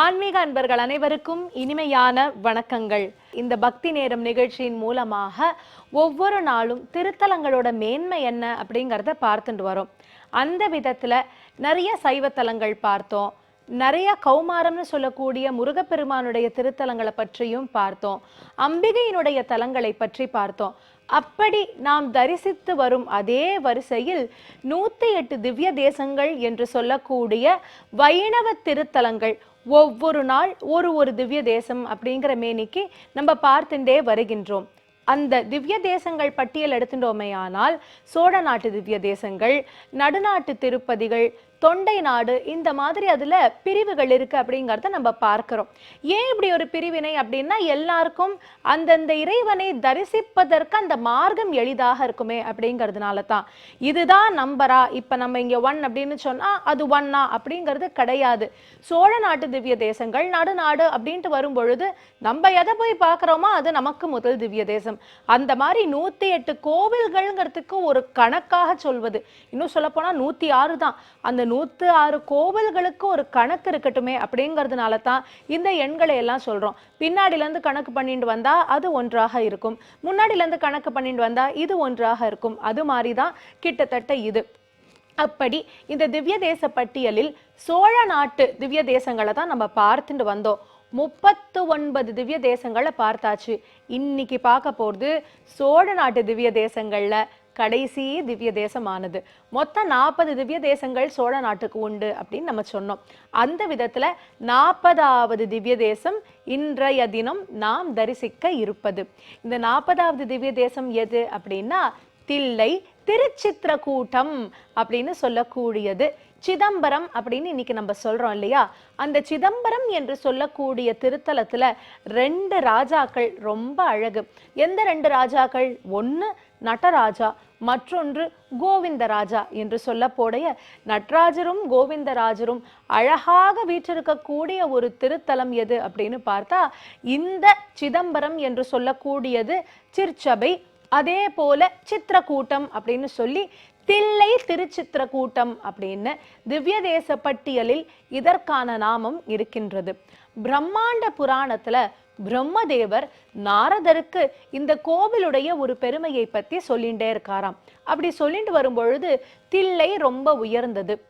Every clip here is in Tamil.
ஆன்மீக அன்பர்கள் அனைவருக்கும் இனிமையான வணக்கங்கள். இந்த பக்தி நேரம் நிகழ்ச்சியின் மூலமாக ஒவ்வொரு நாளும் திருத்தலங்களோட மேன்மை என்ன அப்படிங்கிறத பார்த்துட்டு வரோம். அந்த விதத்தில் நிறைய சைவத்தலங்கள் பார்த்தோம். நிறைய கௌமாரம்னு சொல்லக்கூடிய முருகப்பெருமானுடைய திருத்தலங்களை பற்றியும் பார்த்தோம். அம்பிகையினுடைய தலங்களை பற்றி பார்த்தோம். அப்படி நாம் தரிசித்து வரும் அதே வரிசையில் நூற்றி எட்டு திவ்ய தேசங்கள் என்று சொல்லக்கூடிய வைணவ திருத்தலங்கள் ஒவ்வொரு நாள் ஒரு ஒரு திவ்ய தேசம் அப்படிங்கிற மேனிக்கு நம்ம பார்த்துட்டே வருகின்றோம். அந்த திவ்ய தேசங்கள் பட்டியல் எடுத்துட்டோமே ஆனால் சோழ நாட்டு திவ்ய தேசங்கள் நடுநாட்டு திருப்பதிகள் தொண்டை நாடு இந்த மாதிரி அதில் பிரிவுகள் இருக்குது அப்படிங்கிறத நம்ம பார்க்குறோம். ஏன் இப்படி ஒரு பிரிவினை அப்படின்னா எல்லாருக்கும் அந்தந்த இறைவனை தரிசிப்பதற்கு அந்த மார்க்கம் எளிதாக இருக்குமே அப்படிங்கிறதுனால தான். இதுதான் நம்பரா? இப்போ நம்ம இங்கே ஒன் அப்படின்னு சொன்னால் அது ஒன்னா அப்படிங்கிறது கிடையாது. சோழ நாட்டு திவ்ய தேசங்கள் நடுநாடு அப்படின்ட்டு வரும் பொழுது நம்ம எதை போய் பார்க்குறோமோ அது நமக்கு முதல் திவ்ய தேசம். அந்த மாதிரி நூற்றி எட்டு கோவில்கள்ங்கிறதுக்கு ஒரு கணக்காக சொல்வது. இன்னும் சொல்லப்போனால் நூற்றி ஆறு தான். அந்த நூற்று ஆறு கோவில்களுக்கு ஒரு கணக்கு இருக்கட்டுமே அப்படிங்கிறதுனால தான் இந்த எண்களை எல்லாம் சொல்கிறோம் பின்னாடிலேருந்து கணக்கு பண்ணிட்டு வந்தால் அது ஒன்றாக இருக்கும். முன்னாடிலேருந்து கணக்கு பண்ணிட்டு வந்தால் இது ஒன்றாக இருக்கும். அது மாதிரி தான் கிட்டத்தட்ட இது. அப்படி இந்த திவ்ய தேச பட்டியலில் சோழ நாட்டு திவ்ய தேசங்களை தான் நம்ம பார்த்துட்டு வந்தோம். முப்பத்து ஒன்பது திவ்ய தேசங்களை பார்த்தாச்சு. இன்னைக்கு பார்க்க போகிறது சோழ நாட்டு திவ்ய தேசங்களில் கடைசி திவ்ய தேசமானது. மொத்தம் நாற்பது திவ்ய தேசங்கள் சோழ நாட்டுக்கு உண்டு அப்படின்னு நம்ம சொன்னோம். அந்த விதத்தில் நாற்பதாவது திவ்ய தேசம் இன்றைய தினம் நாம் தரிசிக்க இருப்பது. இந்த நாற்பதாவது திவ்ய தேசம் எது அப்படின்னா தில்லை திருச்சித்திரக்கூட்டம் அப்படின்னு சொல்லக்கூடியது. சிதம்பரம் அப்படின்னு இன்னைக்கு நம்ம சொல்றோம் இல்லையா? அந்த சிதம்பரம் என்று சொல்லக்கூடிய திருத்தலத்துல ரெண்டு ராஜாக்கள் ரொம்ப அழகு. எந்த ரெண்டு ராஜாக்கள்? ஒன்று நடராஜா மற்றொன்று கோவிந்தராஜா என்று சொல்லப்போடைய நட்ராஜரும் கோவிந்தராஜரும் அழகாக வீற்றிருக்கக்கூடிய ஒரு திருத்தலம் எது அப்படின்னு பார்த்தா இந்த சிதம்பரம் என்று சொல்லக்கூடியது சிற்சபை அதே போல சித்திரக்கூட்டம் அப்படின்னு சொல்லி தில்லை திருச்சித்திரக்கூட்டம் அப்படின்னு திவ்ய தேச பட்டியலில் இதற்கான நாமம் இருக்கின்றது. பிரம்மாண்ட புராணத்துல பிரம்மதேவர் நாரதருக்கு இந்த கோவிலுடைய ஒரு பெருமையை பத்தி சொல்லிண்டே இருக்காராம். அப்படி சொல்லிட்டு வரும்பொழுது தில்லை ரொம்ப உயர்ந்தது.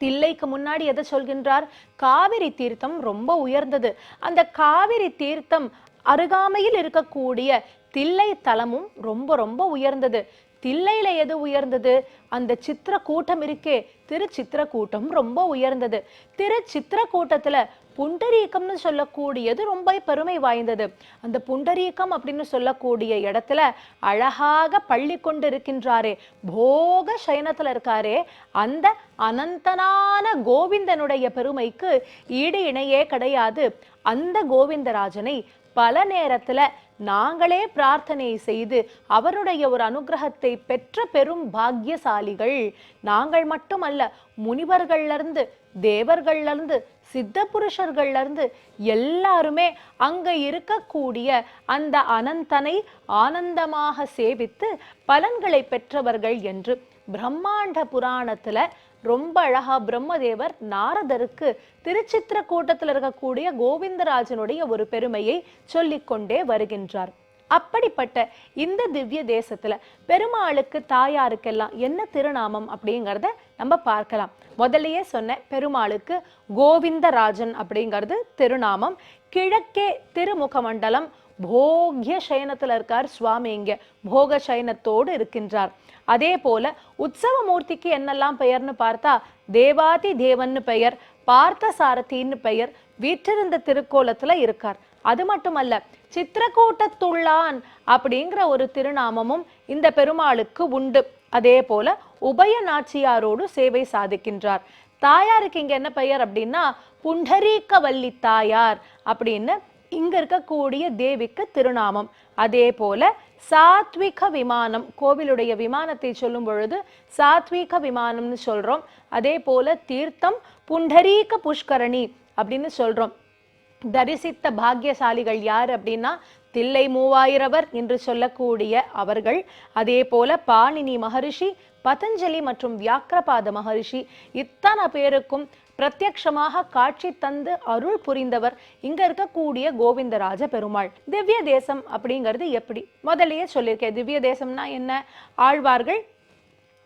தில்லைக்கு முன்னாடி எதை சொல்கின்றார்? காவிரி தீர்த்தம் ரொம்ப உயர்ந்தது. அந்த காவிரி தீர்த்தம் அருகாமையில் இருக்கக்கூடிய தில்லை தலமும் ரொம்ப ரொம்ப உயர்ந்தது. தில்லையில எது உயர்ந்தது? அந்த சித்திர கூட்டம் இருக்கே. திருச்சித்திரக்கூட்டம் ரொம்ப உயர்ந்தது. திருச்சித்திரக்கூட்டத்துல புண்டரீகம்னு சொல்லக்கூடியது ரொம்ப பெருமை வாய்ந்தது. அந்த புண்டரீகம் அப்படின்னு சொல்லக்கூடிய இடத்துல அழகாக பள்ளி கொண்டு இருக்கின்றாரே போக சயனத்துல இருக்காரே. அந்த அனந்தனான கோவிந்தனுடைய பெருமைக்கு ஈடு இணையே கிடையாது. அந்த கோவிந்தராஜனை பல நேரத்தில் நாங்களே பிரார்த்தனை செய்து அவருடைய ஒரு அனுகிரகத்தை பெற்ற பெரும் பாக்கியசாலிகள். நாங்கள் மட்டுமல்ல முனிவர்கள்ல இருந்து தேவர்கள்ல இருந்து சித்த புருஷர்கள்ல இருந்து எல்லாருமே அங்கே இருக்கக்கூடிய அந்த அனந்தனை ஆனந்தமாக சேவித்து பலன்களை பெற்றவர்கள் என்று பிரம்மாண்ட புராணத்துல ரொம்ப அழகா பிரம்மதேவர் நாரதருக்கு திருச்சித்திர கூட்டத்தில் இருக்கக்கூடிய கோவிந்தராஜனுடைய ஒரு பெருமையை சொல்லிக்கொண்டே வருகின்றார். அப்படிப்பட்ட இந்த திவ்ய தேசத்துல பெருமாளுக்கு தாயாருக்கெல்லாம் என்ன திருநாமம் அப்படிங்கிறத நம்ம பார்க்கலாம். முதல்லயே சொன்ன பெருமாளுக்கு கோவிந்தராஜன் அப்படிங்கிறது திருநாமம். கிழக்கே திருமுக மண்டலம் போகிய சயனத்தில் இருக்கார் சுவாமி இங்கே போக சயனத்தோடு இருக்கின்றார். அதே போல உற்சவமூர்த்திக்கு என்னெல்லாம் பெயர்னு பார்த்தா தேவாதி தேவன்னு பெயர் பார்த்த சாரதின்னு பெயர் வீற்றிருந்த திருக்கோலத்துல இருக்கார். அது மட்டுமல்ல சித்திரக்கூட்டத்துள்ளான் அப்படிங்கிற ஒரு திருநாமமும் இந்த பெருமாளுக்கு உண்டு. அதே போல உபய நாச்சியாரோடு சேவை சாதிக்கின்றார். தாயாருக்கு இங்க என்ன பெயர் அப்படின்னா புண்டரீகவல்லி தாயார் அப்படின்னு இங்க இருக்கக்கூடிய தேவிக்கு திருநாமம். அதே போல சாத்விக விமானம் கோவிலுடைய விமானத்தை சொல்லும் பொழுது சாத்விக விமானம்னு சொல்றோம். அதே போல தீர்த்தம் புண்டரீக புஷ்கரணி அப்படின்னு சொல்றோம். தரிசித்த பாக்கியசாலிகள் யார் அப்படின்னா தில்லை மூவாயிரவர் என்று சொல்லக்கூடிய அவர்கள். அதே போல பாணினி மகரிஷி பதஞ்சலி மற்றும் வியாக்கிரபாத மகரிஷி. இத்தனை பேருக்கும் பிரத்யக்ஷமாக காட்சி தந்து அருள் புரிந்தவர் இங்க இருக்கக்கூடிய கோவிந்தராஜ பெருமாள். திவ்ய தேசம் அப்படிங்கிறது எப்படி? முதல்லயே சொல்லியிருக்கேன் திவ்ய தேசம்னா என்ன? ஆழ்வார்கள்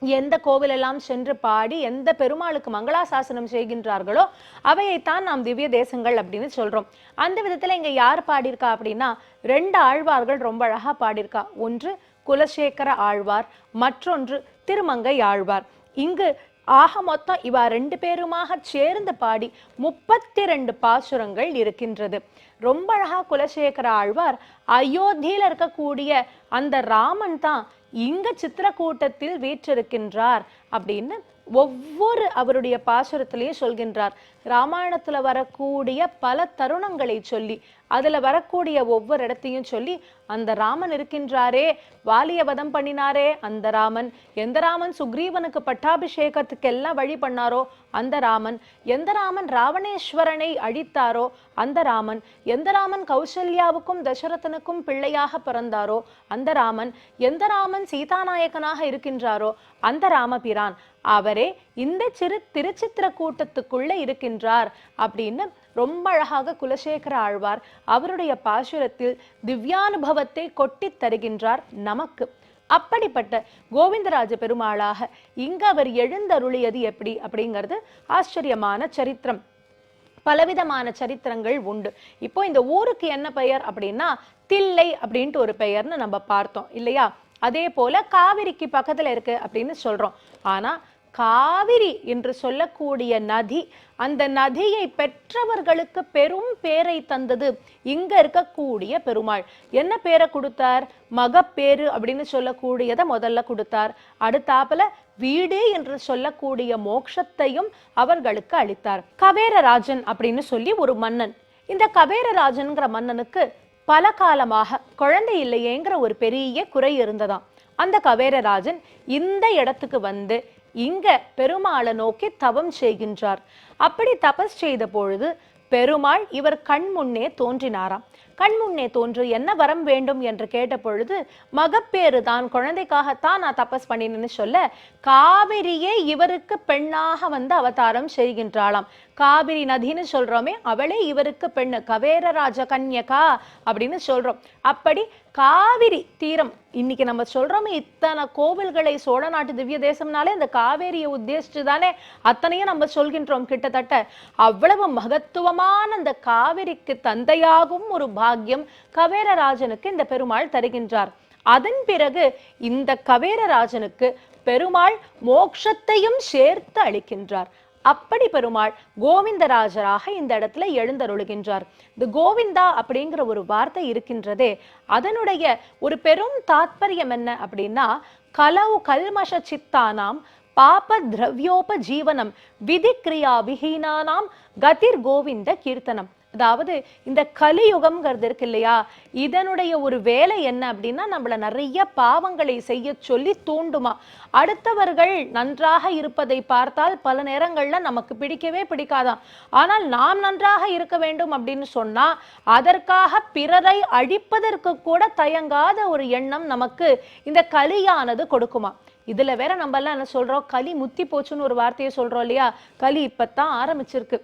எந்த கோவிலெல்லாம் சென்று பாடி எந்த பெருமாளுக்கு மங்களாசாசனம் செய்கின்றார்களோ அவையைத்தான் நாம் திவ்ய தேசங்கள் அப்படின்னு சொல்றோம். அந்த விதத்துல இங்க யார் பாடியிருக்கா அப்படின்னா ரெண்டு ஆழ்வார்கள் ரொம்ப அழகா பாடியிருக்கா. ஒன்று குலசேகர ஆழ்வார் மற்றொன்று திருமங்கை ஆழ்வார். இங்கு ஆக மொத்தம் இவா ரெண்டு பேருமாக சேர்ந்து பாடி முப்பத்தி ரெண்டு பாசுரங்கள் இருக்கின்றது. ரொம்ப அழகா குலசேகர ஆழ்வார் அயோத்தியில இருக்கக்கூடிய அந்த ராமன் தான் இங்க சித்திரக்கூட்டத்தில் வீற்றிருக்கின்றார் அப்படின்னு ஒவ்வொரு அவருடைய பாசுரத்திலையும் சொல்கின்றார். ராமாயணத்தில் வரக்கூடிய பல தருணங்களை சொல்லி அதில் வரக்கூடிய ஒவ்வொரு இடத்தையும் சொல்லி அந்த ராமன் இருக்கின்றாரே வாலிய வதம் பண்ணினாரே அந்த ராமன் எந்த ராமன் சுக்ரீவனுக்கு பட்டாபிஷேகத்துக்கு எல்லாம் வழி பண்ணாரோ அந்த ராமன் எந்த ராமன் ராவணேஸ்வரனை அழித்தாரோ அந்த ராமன் எந்த ராமன் கௌசல்யாவுக்கும் தசரதனுக்கும் பிள்ளையாக பிறந்தாரோ அந்த ராமன் எந்த ராமன் சீதாநாயகனாக இருக்கின்றாரோ அந்த ராமபிரான் அவரே இந்த சிறு திருச்சித்திர கூட்டத்துக்குள்ளே இருக்கின்றார் அப்படின்னு ரொம்ப அழகாக குலசேகர ஆழ்வார் அவருடைய பாசுரத்தில் திவ்யானுபவத்தை கொட்டித் தருகின்றார் நமக்கு. அப்படிப்பட்ட கோவிந்தராஜ பெருமாளாக இங்கு அவர் எழுந்தருளியது எப்படி அப்படிங்கிறது ஆச்சரியமான சரித்திரம். பலவிதமான சரித்திரங்கள் உண்டு. இப்போ இந்த ஊருக்கு என்ன பெயர் அப்படின்னா தில்லை அப்படின்ட்டு ஒரு பெயர்னு நம்ம பார்த்தோம் இல்லையா? அதே போல காவிரிக்கு பக்கத்துல இருக்கு அப்படின்னு சொல்றோம். ஆனா காவிரி என்று சொல்லக்கூடிய நதி அந்த நதியை பெற்றவர்களுக்கு பெரும் பேரை தந்தது. இங்க இருக்கக்கூடிய பெருமாள். என்ன பேரை கொடுத்தார்? மகப்பேறு அப்படின்னு சொல்லக்கூடியதை முதல்ல கொடுத்தார். அடுத்தாப்புல வீடு என்று சொல்லக்கூடிய மோட்சத்தையும் அவர்களுக்கு அளித்தார். கவேரராஜன் அப்படின்னு சொல்லி ஒரு மன்னன். இந்த கவேரராஜன்கிற மன்னனுக்கு பல காலமாக குழந்தை இல்லையேங்கிற ஒரு பெரிய குறை இருந்ததாம். அந்த கவேரராஜன் இந்த இடத்துக்கு வந்து இங்க பெருமாளை நோக்கி தவம் செய்கின்றார். அப்படி தபஸ் செய்த பொழுது பெருமாள் இவர் கண் முன்னே தோன்றினாராம். கண்முன்னே தோன்று என்ன வரம் வேண்டும் என்று கேட்ட பொழுது மகப்பேறு தான் குழந்தைக்காகத்தான் நான் தபஸ் பண்ணினேன்னு சொல்ல காவிரியே இவருக்கு பெண்ணாக வந்து அவதாரம் செய்கின்றாளாம். காவிரி நதின்னு சொல்றோமே அவளே இவருக்கு பெண்ணு. கவேரராஜ கன்யகா அப்படின்னு சொல்றோம். அப்படி காவிரி தீரம் இன்னைக்கு நம்ம சொல்றோமே இத்தனை கோவில்களை சோழ நாட்டு திவ்ய தேசம்னாலே இந்த காவேரியை உத்தேசிச்சு தானே அத்தனையும் நம்ம சொல்கின்றோம் கிட்டத்தட்ட. அவ்வளவு மகத்துவமான அந்த காவிரிக்கு தந்தையாகவும் ஒரு பாக்கியம் கவேரராஜனுக்கு இந்த பெருமாள் தருகின்றார். அதன் பிறகு இந்த கவேரராஜனுக்கு பெருமாள் மோட்சத்தையும் சேர்த்து அளிக்கின்றார். அப்படி பெருமாள் கோவிந்தராஜராக இந்த இடத்துல எழுந்தருளுகின்றார். இந்த கோவிந்தா அப்படிங்கிற ஒரு வார்த்தை இருக்கின்றதே அதனுடைய ஒரு பெரும் தாத்பரியம் என்ன அப்படின்னா கலவு கல்மஷ சித்தானாம் பாப திரவியோப ஜீவனம் விதிக்ரியா விஹீனானாம் கதிர் கோவிந்த கீர்த்தனம். அதாவது இந்த கலியுகம்ங்கிறது இருக்கு இல்லையா? இதனுடைய ஒரு வேலை என்ன அப்படின்னா நம்மள நிறைய பாவங்களை செய்ய சொல்லி தூண்டுமா? அடுத்தவர்கள் நன்றாக இருப்பதை பார்த்தால் பல நேரங்களில் நமக்கு பிடிக்கவே பிடிக்காதாம். ஆனால் நாம் நன்றாக இருக்க வேண்டும் அப்படின்னு சொன்னால் அதற்காக பிறரை அழிப்பதற்கு கூட தயங்காத ஒரு எண்ணம் நமக்கு இந்த கலியானது கொடுக்குமா? இதில் வேற நம்ம எல்லாம் என்ன சொல்கிறோம் களி முத்தி போச்சுன்னு ஒரு வார்த்தையை சொல்கிறோம் இல்லையா? களி இப்பதான் ஆரம்பிச்சிருக்கு.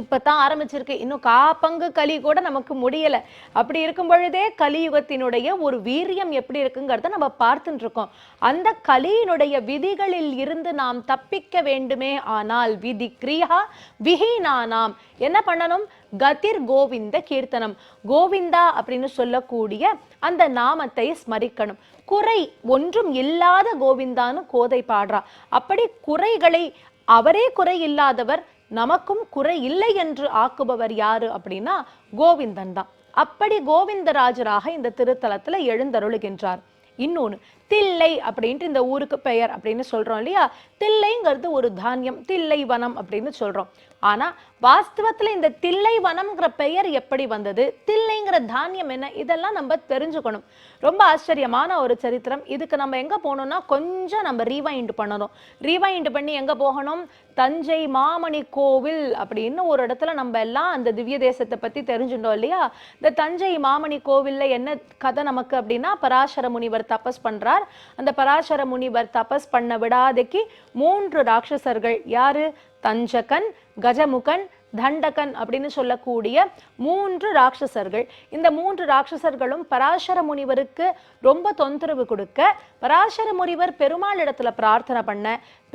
இப்பதான் ஆரம்பிச்சிருக்கு. இன்னும் காப்பங்கு கலி கூட நமக்கு முடியல. அப்படி இருக்கும் பொழுதே கலியுகத்தினுடைய ஒரு வீரியம் எப்படி இருக்குங்கிறத நம்ம பார்த்துட்டு இருக்கோம். அந்த கலியினுடைய விதிகளில் இருந்து நாம் தப்பிக்க வேண்டுமே ஆனால் விதி கிரியா விஹீனானாம். என்ன பண்ணணும்? கதிர் கோவிந்த கீர்த்தனம். கோவிந்தா அப்படின்னு சொல்லக்கூடிய அந்த நாமத்தை ஸ்மரிக்கணும். குறை ஒன்றும் இல்லாத கோவிந்தான்னு கோதை பாடுறா. அப்படி குறைகளை அவரே குறை இல்லாதவர் நமக்கும் குறை இல்லை என்று ஆக்குபவர் யாரு அப்படின்னா கோவிந்தன் தான். அப்படி கோவிந்தராஜராக இந்த திருத்தலத்துல எழுந்தருளுகின்றார். இன்னொன்னு தில்லை அப்படின்ட்டு இந்த ஊருக்கு பெயர் அப்படின்னு சொல்கிறோம் இல்லையா? தில்லைங்கிறது ஒரு தானியம் தில்லை வனம் அப்படின்னு சொல்கிறோம் ஆனால் வாஸ்தவத்தில் இந்த தில்லை வனம்ங்கிற பெயர் எப்படி வந்தது? தில்லைங்கிற தானியம் என்ன? இதெல்லாம் நம்ம தெரிஞ்சுக்கணும். ரொம்ப ஆச்சரியமான ஒரு சரித்திரம். இதுக்கு நம்ம எங்கே போகணும்னா கொஞ்சம் நம்ம ரீவைண்ட் பண்ணணும். ரீவைண்ட் பண்ணி எங்கே போகணும்? தஞ்சை மாமணி கோவில் அப்படின்னு ஒரு இடத்துல நம்ம எல்லாம் அந்த திவ்ய தேசத்தை பற்றி தெரிஞ்சுட்டோம் இல்லையா? இந்த தஞ்சை மாமணி கோவிலில் என்ன கதை நமக்கு அப்படின்னா பராசர முனிவர் தபஸ் பண்றார் அந்த பராசர முனிவர் தபஸ் பண்ண விடாதைக்கு மூன்று ராட்சசர்கள். யாரு? தஞ்சகன் கஜமுகன் தண்டகன் அப்படின்னு சொல்லக்கூடிய மூன்று ராட்சசர்கள். இந்த மூன்று ராட்சசர்களும் பராசர முனிவருக்கு ரொம்ப தொந்தரவு கொடுக்க பராசர முனிவர் பெருமாள் இடத்துல பிரார்த்தனை பண்ண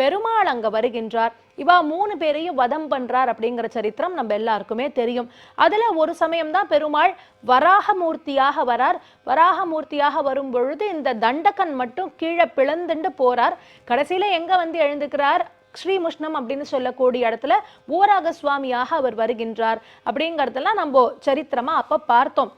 பெருமாள் அங்க வருகின்றார். இவா மூணு பேரையும் வதம் பண்றார் அப்படிங்கிற சரித்திரம் நம்ம எல்லாருக்குமே தெரியும். அதுல ஒரு சமயம் தான் பெருமாள் வராகமூர்த்தியாக வரார். வராகமூர்த்தியாக வரும் பொழுது இந்த தண்டகன் மட்டும் கீழே பிளந்துண்டு போறார். கடைசியில எங்க வந்து எழுந்துக்கிறார்? ஸ்ரீமுஷ்ணம் அப்படின்னு சொல்லக்கூடிய இடத்துல ஊராக சுவாமியாக அவர் வருகின்றார். அப்படிங்கறதெல்லாம் நம்ம சரித்திரமா அப்ப பார்த்தோம்.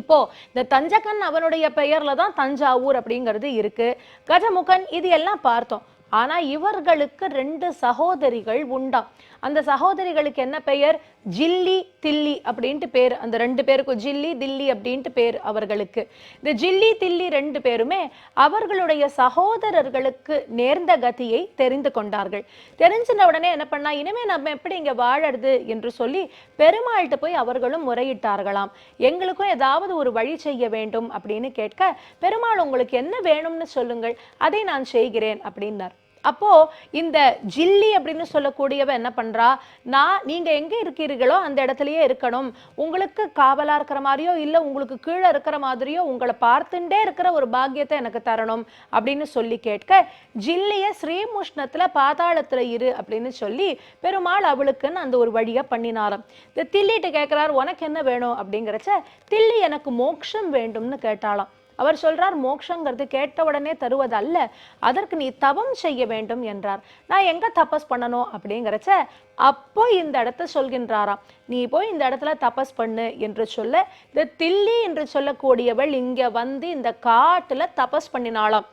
இப்போ இந்த தஞ்சகன் அவனுடைய பெயர்ல தான் தஞ்சாவூர் அப்படிங்கிறது இருக்கு. கஜமுகன் இது எல்லாம் பார்த்தோம். ஆனா இவர்களுக்கு ரெண்டு சகோதரிகள் உண்டாம். அந்த சகோதரிகளுக்கு என்ன பெயர்? ஜில்லி தில்லி அப்படின்ட்டு பேர். அந்த ரெண்டு பேருக்கும் ஜில்லி தில்லி அப்படின்ட்டு பேர் அவர்களுக்கு. இந்த ஜில்லி தில்லி ரெண்டு பேருமே அவர்களுடைய சகோதரர்களுக்கு நேர்ந்த கதியை தெரிந்து கொண்டார்கள். தெரிஞ்சின உடனே என்ன பண்ணா இனிமே நம்ம எப்படி இங்க வாழறது என்று சொல்லி பெருமாள்கிட்ட போய் அவர்களும் முறையிட்டார்களாம். எங்களுக்கும் ஏதாவது ஒரு வழி செய்ய வேண்டும் அப்படின்னு கேட்க பெருமாள் உங்களுக்கு என்ன வேணும்னு சொல்லுங்கள். அதை நான் செய்கிறேன் அப்படின்னார். அப்போது இந்த ஜில்லி அப்படின்னு சொல்லக்கூடியவ என்ன பண்ணுறா நான் நீங்கள் எங்கே இருக்கிறீர்களோ அந்த இடத்துலையே இருக்கணும். உங்களுக்கு காவலாக இருக்கிற மாதிரியோ இல்லை உங்களுக்கு கீழே இருக்கிற மாதிரியோ உங்களை பார்த்துட்டே இருக்கிற ஒரு பாக்கியத்தை எனக்கு தரணும். அப்படின்னு சொல்லி கேட்க ஜில்லியை ஸ்ரீமுஷ்ணத்தில் பாதாளத்தில் இரு அப்படின்னு சொல்லி பெருமாள் அவளுக்குன்னு அந்த ஒரு வழியை பண்ணினாராம். இந்த தில்லிட்டு கேட்குறாரு உனக்கு என்ன வேணும்? அப்படிங்கிறச்ச தில்லி எனக்கு மோட்சம் வேண்டும்னு கேட்டாளாம். அவர் சொல்றார் மோக்ஷங்கிறது கேட்ட உடனே தருவது அல்ல அதற்கு நீ தவம் செய்ய வேண்டும் என்றார். நான் எங்க தபஸ் பண்ணணும்? அப்படிங்கிறச்ச அப்போ இந்த இடத்த சொல்கின்றாராம். நீ போய் இந்த இடத்துல தபஸ் பண்ணு என்று சொல்ல இந்த தில்லி என்று சொல்லக்கூடியவள் இங்க வந்து இந்த காட்டுல தபஸ் பண்ணினாளாம்.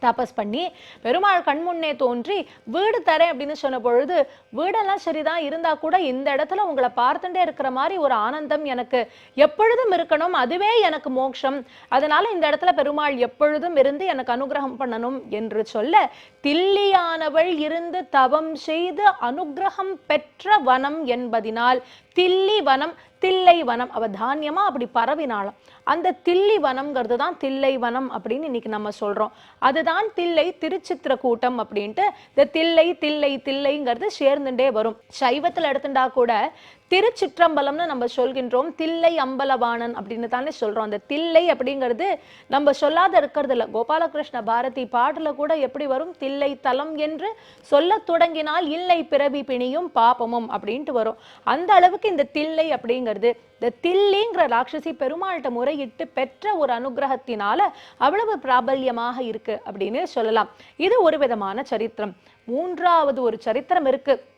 தபஸ் பண்ணி பெருமாள் கண்முன்னே தோன்றி வீடு தரேன் அப்படின்னு சொன்ன பொழுது வீடெல்லாம் சரிதான் இருந்தா கூட இந்த இடத்துல உங்களை பார்த்துட்டே இருக்கிற மாதிரி ஒரு ஆனந்தம் எனக்கு எப்பொழுதும் இருக்கணும். அதுவே எனக்கு மோட்சம். அதனால இந்த இடத்துல பெருமாள் எப்பொழுதும் இருந்து எனக்கு அனுகிரகம் பண்ணணும் என்று சொல்ல தில்லியானவள் இருந்து தவம் செய்து அனுகிரகம் பெற்ற வனம் என்பதினால் தில்லி வனம் தில்லை வனம் அவ தானியமாக அப்படி பரவினாலும் அந்த தில்லி வனம்ங்கிறது தான் தில்லை வனம் அப்படின்னு இன்னைக்கு நம்ம சொல்கிறோம் அதுதான் தில்லை திருச்சித்திர கூட்டம் அப்படின்ட்டு இந்த தில்லை தில்லை தில்லைங்கிறது சேர்ந்துட்டே வரும். சைவத்தில் எடுத்துட்டா கூட திருச்சிற்றம்பலம்னு நம்ம சொல்கின்றோம். தில்லை அம்பலவாணன் அப்படின்னு தானே சொல்கிறோம் அந்த தில்லை அப்படிங்கிறது நம்ம சொல்லாத இருக்கிறது இல்லை கோபாலகிருஷ்ண பாரதி பாட்டுல கூட எப்படி வரும்? தில்லை தலம் என்று சொல்லத் தொடங்கினால் இல்லை பிறவி பிணியும் பாபமும் அப்படின்ட்டு வரும். அந்த அளவுக்கு இந்த தில்லை அப்படிங்கிறது. இந்த தில்லிங்கிற ராட்சசி பெருமாள்கிட்ட முறையிட்டு பெற்ற ஒரு அனுகிரகத்தினால அவ்வளவு பிராபல்யமாக இருக்கு அப்படின்னு சொல்லலாம். இது ஒரு விதமான சரித்திரம். மூன்றாவது ஒரு சரித்திரம் இருக்கு.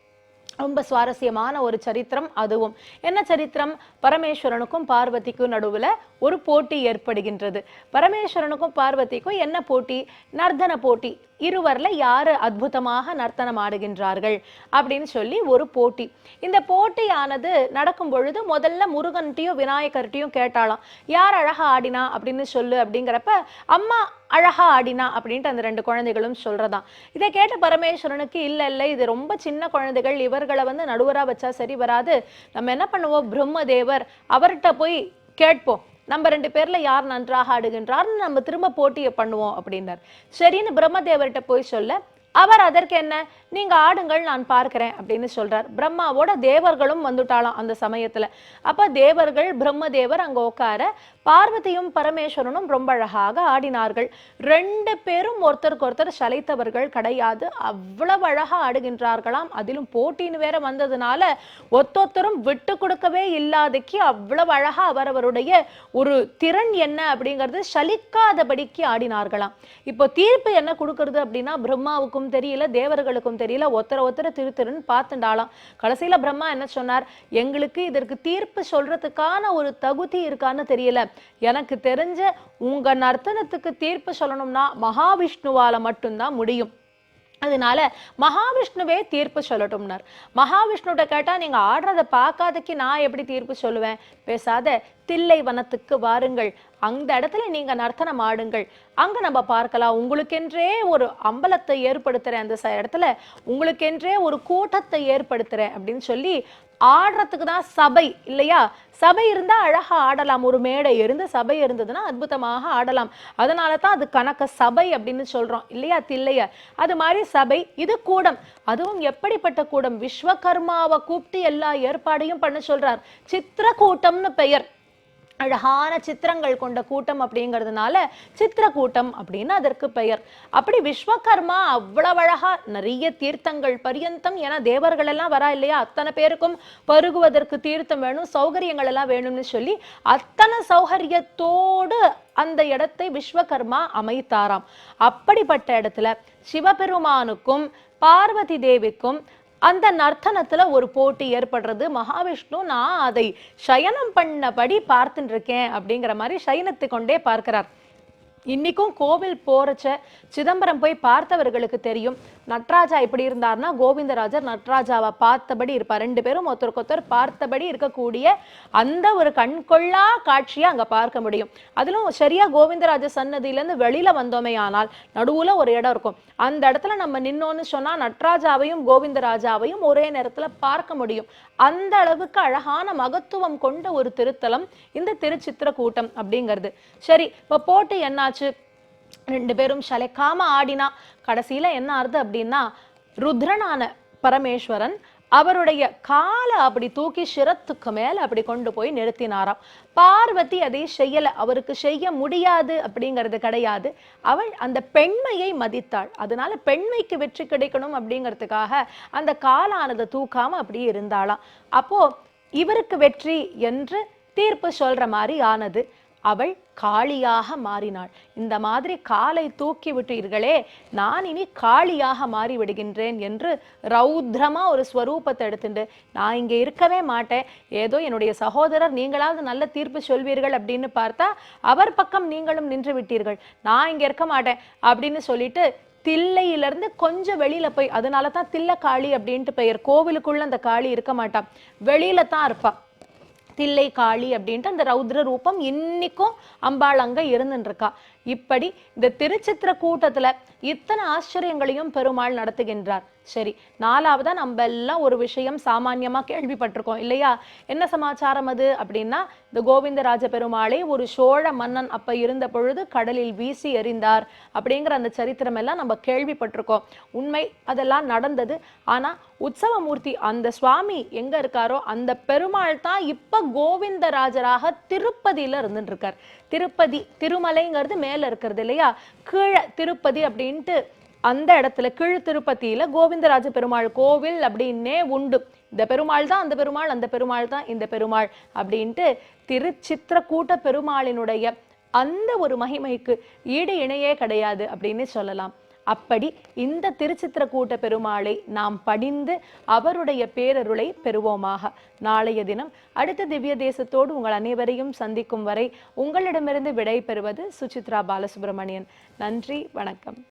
ரொம்ப சுவாரஸ்யமான ஒரு சரித்திரம் அதுவும். என்ன சரித்திரம்? பரமேஸ்வரனுக்கும் பார்வதிக்கும் நடுவில் ஒரு போட்டி ஏற்படுகின்றது. பரமேஸ்வரனுக்கும் பார்வதிக்கும் என்ன போட்டி? நர்த்தன போட்டி. இருவரில் யார் அற்புதமாக நர்த்தனம் ஆடுகின்றார்கள் அப்படின்னு சொல்லி ஒரு போட்டி. இந்த போட்டியானது நடக்கும் பொழுது முதல்ல முருகன்ட்டையும் விநாயகர்ட்டையும் கேட்டாலாம் யார் அழகாக ஆடினா? அப்படின்னு சொல்லு அப்படிங்கிறப்ப அம்மா அழகா ஆடினா அப்படின்ட்டு அந்த ரெண்டு குழந்தைகளும் சொல்றதாம் இதை கேட்ட பரமேஸ்வரனுக்கு இல்லை இல்லை இது ரொம்ப சின்ன குழந்தைகள் இவர்களை வந்து நடுவராக வச்சா சரி வராது. நம்ம என்ன பண்ணுவோம்? பிரம்மதேவர் அவர்கிட்ட போய் கேட்போம். நம்ம ரெண்டு பேர்ல யார் நன்றாக ஆடுகின்றார்னு நம்ம திரும்ப போட்டியை பண்ணுவோம் அப்படின்னார் சரின்னு பிரம்மதேவர்கிட்ட போய் சொல்ல அவர் அதற்கு என்ன? நீங்க ஆடுங்கள் நான் பார்க்கிறேன் அப்படின்னு சொல்றார். பிரம்மாவோட தேவர்களும் வந்துட்டாலாம் அந்த சமயத்துல. அப்ப தேவர்கள் பிரம்மதேவர் அங்க உட்கார பார்வதியும் பரமேஸ்வரனும் ரொம்ப அழகாக ஆடினார்கள். ரெண்டு பேரும் ஒருத்தருக்கு ஒருத்தர் சலைத்தவர்கள் கிடையாது. அவ்வளவு அழகா ஆடுகின்றார்களாம். அதிலும் போட்டின்னு வேற வந்ததுனால ஒத்தொத்தரும் விட்டு கொடுக்கவே இல்லாதக்கு அவ்வளவு அழகா அவரவருடைய ஒரு திறன் என்ன அப்படிங்கிறது சலிக்காதபடிக்கு ஆடினார்களாம். இப்போ தீர்ப்பு என்ன கொடுக்கறது அப்படின்னா பிரம்மாவுக்கும் தெரியல தேவர்களுக்கும் தெரியல ஒருத்தர ஒருத்தர திரு திருன்னு பார்த்துண்டாலாம் கடைசியில் பிரம்மா என்ன சொன்னார்? எங்களுக்கு இதற்கு தீர்ப்பு சொல்றதுக்கான ஒரு தகுதி இருக்கான்னு தெரியல. எனக்கு தெரிஞ்ச உங்க நர்த்தனத்துக்கு தீர்ப்பு சொல்லணும்னா மகாவிஷ்ணுவால மட்டும்தான் முடியும். அதனால மகாவிஷ்ணுவே தீர்ப்பு சொல்லட்டும்னார். மகாவிஷ்ணுட்ட கேட்டால் நீங்கள் ஆடுறதை பார்க்காதக்கு நான் எப்படி தீர்ப்பு சொல்லுவேன்? பேசாத தில்லை வனத்துக்கு வாருங்கள். அந்த இடத்துல நீங்கள் நர்த்தனம் ஆடுங்கள். அங்கே நம்ம பார்க்கலாம். உங்களுக்கென்றே ஒரு அம்பலத்தை ஏற்படுத்துகிறேன் அந்த இடத்துல உங்களுக்கென்றே ஒரு கூட்டத்தை ஏற்படுத்துகிறேன் அப்படின்னு சொல்லி ஆடுறதுக்கு தான் சபை இல்லையா? சபை இருந்தால் அழகாக ஆடலாம். ஒரு மேடை இருந்து சபை இருந்ததுன்னா அற்புதமாக ஆடலாம். அதனால தான் அது கணக்க சபை அப்படின்னு சொல்கிறோம் இல்லையா தில்லைய? அது மாதிரி சபை இது கூடம். அதுவும் எப்படிப்பட்ட கூடம்? விஸ்வகர்மாவை கூப்பிட்டு எல்லா ஏற்பாடையும் பண்ண சொல்றார். சித்திரக்கூட்டம்னு பெயர். அழகான சித்திரங்கள் கொண்ட கூட்டம் அப்படிங்கிறதுனால சித்திரக்கூட்டம் அப்படின்னு அதற்கு பெயர். அப்படி விஸ்வகர்மா அவ்வளவு அழகா நிறைய தீர்த்தங்கள் பரியந்தம் ஏன்னா தேவர்கள் எல்லாம் வரா இல்லையா? அத்தனை பேருக்கும் பருகுவதற்கு தீர்த்தம் வேணும் சௌகரியங்கள் எல்லாம் வேணும்னு சொல்லி அத்தனை சௌகரியத்தோடு அந்த இடத்தை விஸ்வகர்மா அமைத்தாராம். அப்படிப்பட்ட இடத்துல சிவபெருமானுக்கும் பார்வதி தேவிக்கும் அந்த நர்த்தனத்துல ஒரு போட்டி ஏற்படுறது. மகாவிஷ்ணு நான் அதை சயனம் பண்ணபடி பார்த்துட்டு இருக்கேன் அப்படிங்கிற மாதிரி சயனத்தை கொண்டே பார்க்கிறார். இன்னைக்கும் கோவில் போறச்ச சிதம்பரம் போய் பார்த்தவர்களுக்கு தெரியும். நட்ராஜா எப்படி இருந்தார்னா கோவிந்தராஜர் நட்ராஜாவை பார்த்தபடி இருப்பார். ரெண்டு பேரும் ஒருத்தருக்கு ஒருத்தர் பார்த்தபடி இருக்கக்கூடிய அந்த ஒரு கண்கொள்ளா காட்சியை அங்க பார்க்க முடியும். அதிலும் சரியா கோவிந்தராஜ சன்னதியிலேருந்து வெளியில வந்தோமே ஆனால் நடுவுல ஒரு இடம் இருக்கும். அந்த இடத்துல நம்ம நின்னோன்னு சொன்னா நட்ராஜாவையும் கோவிந்தராஜாவையும் ஒரே நேரத்துல பார்க்க முடியும். அந்த அளவுக்கு அழகான மகத்துவம் கொண்ட ஒரு திருத்தலம் இந்த திருச்சித்திரக்கூட்டம் அப்படிங்கிறது. சரி இப்போ போட்டு என்ன என்னாச்சு? ரெண்டு பேரும் சளைக்காம ஆடினா கடைசியில என்ன ஆறுது அப்படின்னா ருத்ரனான பரமேஸ்வரன் அவருடைய காலை அப்படி தூக்கி சிரத்துக்கு மேல அப்படி கொண்டு போய் நிறுத்தினாராம். பார்வதி அதை செய்யல. அவருக்கு செய்ய முடியாது அப்படிங்கிறது கிடையாது. அவள் அந்த பெண்மையை மதித்தாள். அதனால பெண்மைக்கு வெற்றி கிடைக்கணும் அப்படிங்கிறதுக்காக அந்த காலானது தூக்காம அப்படியே இருந்தாளாம். அப்போ இவருக்கு வெற்றி என்று தீர்ப்பு சொல்ற மாதிரி ஆனது. அவள் காளியாக மாறினாள். இந்த மாதிரி காலை தூக்கி விட்டீர்களே நான் இனி காளியாக மாறி விடுகின்றேன் என்று ரௌத்ரமா ஒரு ஸ்வரூபத்தை எடுத்துட்டு நான் இங்கே இருக்கவே மாட்டேன். ஏதோ என்னுடைய சகோதரர் நீங்களாவது நல்ல தீர்ப்பு சொல்வீர்கள் அப்படின்னு பார்த்தா அவர் பக்கம் நீங்களும் நின்று விட்டீர்கள். நான் இங்கே இருக்க மாட்டேன் அப்படின்னு சொல்லிட்டு தில்லையிலிருந்து கொஞ்சம் வெளியில் போய் அதனால தான் தில்லை காளி அப்படின்ட்டு பெயர். கோவிலுக்குள்ளே அந்த காளி இருக்க மாட்டான். வெளியில தான் இருப்பாள் தில்லை காளி அப்படின்ட்டு அந்த ரௌத்ர ரூபம் இன்னைக்கும் அம்பாள் அங்க இருந்துருக்கா இருக்கா. இப்படி இந்த திருச்சித்திர கூட்டத்துல இத்தனை ஆச்சரியங்களையும் பெருமாள் நடத்துகின்றார். சரி நாலாவதா நம்ம எல்லாம் ஒரு விஷயம் சாமான்யமா கேள்விப்பட்டிருக்கோம் இல்லையா? என்ன சமாச்சாரம் அது? அப்படின்னா இந்த கோவிந்தராஜ பெருமாளை ஒரு சோழ மன்னன் அப்ப இருந்த பொழுது கடலில் வீசி எறிந்தார் அப்படிங்கிற அந்த சரித்திரம் எல்லாம் நம்ம கேள்விப்பட்டிருக்கோம். உண்மை அதெல்லாம் நடந்தது. ஆனா உற்சவமூர்த்தி அந்த சுவாமி எங்க இருக்காரோ அந்த பெருமாள் தான் இப்ப கோவிந்தராஜராக திருப்பதியில இருந்துட்டு இருக்கார் திருப்பதி திருமலைங்கிறது மேல இருக்கிறது இல்லையா? கீழே திருப்பதி அப்படின்ட்டு அந்த இடத்துல கீழ் திருப்பதியில கோவிந்தராஜ பெருமாள் கோவில் அப்படின்னே உண்டு. இந்த பெருமாள் தான் அந்த பெருமாள் அந்த பெருமாள் தான் இந்த பெருமாள் அப்படின்ட்டு திருச்சித்திரக்கூட்ட பெருமாளினுடைய அந்த ஒரு மகிமைக்கு ஈடு இணையே கிடையாது அப்படின்னு சொல்லலாம். அப்படி இந்த திருச்சித்திரக்கூட்ட பெருமாளை நாம் படிந்து அவருடைய பேரருளை பெறுவோமாக. நாளைய தினம் அடுத்த திவ்ய தேசத்தோடு உங்கள் அனைவரையும் சந்திக்கும் வரை உங்களிடமிருந்து விடை பெறுவது சுசித்ரா பாலசுப்ரமணியன். நன்றி வணக்கம்.